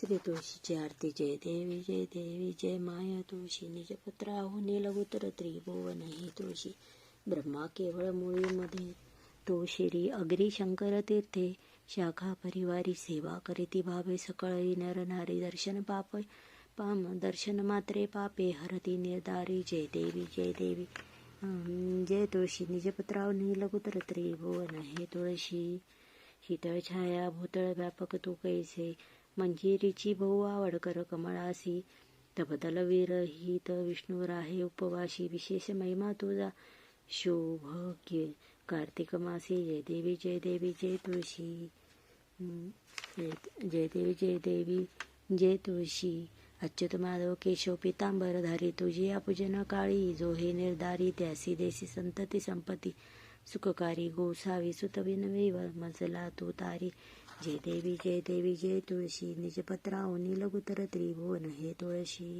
श्री तुळशीची आरती जय देवी जय देवी जय माया तुळशी निजपत्राहुनी लघुतर त्रिभुवन ही तुळशी ब्रह्मा केवळ मुळीमध्ये तुळशिरी अग्री शंकर तीर्थे शाखा परिवारी सेवा करीती भावे सकळी नर नारी दर्शन पाप। पाम दर्शन मात्रे पापे हरती निर्धारी। जय देवी जय देवी। अं, जय तुळशी। निजपत्रावनी लघुतर त्रिभुवन हे तुळशी। शीतळ छाया भूतळ व्यापक तू कैसे? मंजिरीची बहु आवडकर कमळासी. तबदल विरहित विष्णू राहे उपवाशी विशेष महिमा तुझा. शोभ कार्तिक मासी. जय देवी जय देवी जय तुळशी. हम्म, जय देवी जय देवी जय तुळशी. अच्युत माधव केशव पितांबर धारी तुझी या पूजन काळी. जो हे निर्धारी त्यासी देसी संतती संपत्ती. सुखकारी गोसावी सुत मजला तू तारी. जय देवी जय देवी जय तुळशी. निजपत्रावनी लघुतर त्रिभुवन हे तुळशी.